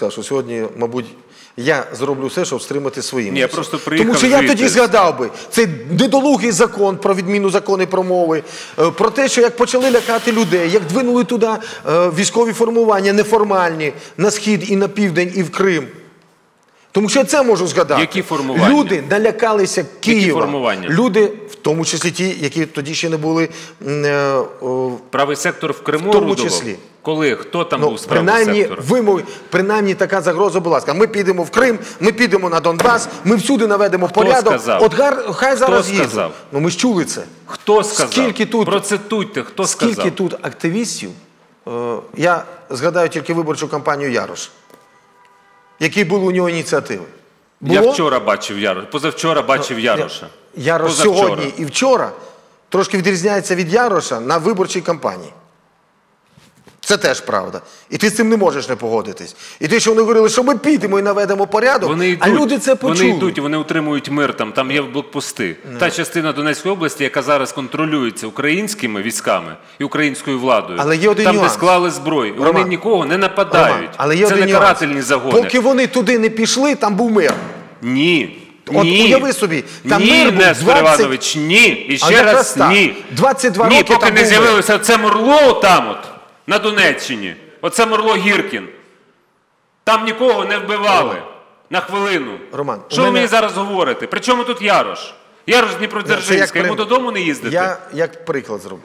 сказав, що сьогодні, мабуть, я зроблю все, щоб стримати свої Ні, я просто приїхав Тому що я звідти. тоді згадав би цей недолугий закон про відміну закони про мови, е, про те, що як почали лякати людей, як двинули туди е, військові формування неформальні на схід і на південь, і в Крим. Тому що я це можу згадати. Які формування? Люди налякалися Києва. формування? Люди, в тому числі ті, які тоді ще не були е, Правий сектор в Криму В тому числі. Коли? Хто там Ну, був з правого принаймні, сектору? принаймні така загроза була. Сказали, Ми підемо в Крим, ми підемо на Донбас, ми всюди наведемо порядок. сказав? От гар, хай зараз Хто сказав? Ну ми ж чули це. Хто сказав? Скільки тут- Процитуйте, хто Скільки сказав? тут активістів, е, я згадаю тільки виборчу кампанію Ярош, які були у нього ініціативи. Я вчора бачив Яроша, позавчора бачив Яроша. Ярош Позавчора. сьогодні і вчора трошки відрізняється від Яроша на виборчій кампанії. Це теж правда. І ти з цим не можеш не погодитись. І те, що вони говорили, що ми підемо і наведемо порядок, Вони йдуть, а люди це почули. Вони йдуть, і вони утримують мир там, там є блокпости. Та частина Донецької області, яка зараз контролюється українськими військами і українською владою, Але є один там, нюанс. де склали зброю, вони нікого не Роман, нападають. але є Це один не нюанс. карательні загони. Поки вони туди не пішли, там був мир. Ні. От ні. уяви собі, там ні, мир був Нестор 20 Іванович, ні. І ще якраз раз ні. 22 ні, роки поки там не з'явилося це Мурло там от, на Донеччині. Оце Мурло Гіркін. Там нікого не вбивали. На хвилину. Роман, Що ви мене- мені зараз говорите? Причому тут Ярош? Ярош з Дніпродзержинська, йому додому не їздити? Я як приклад зроблю.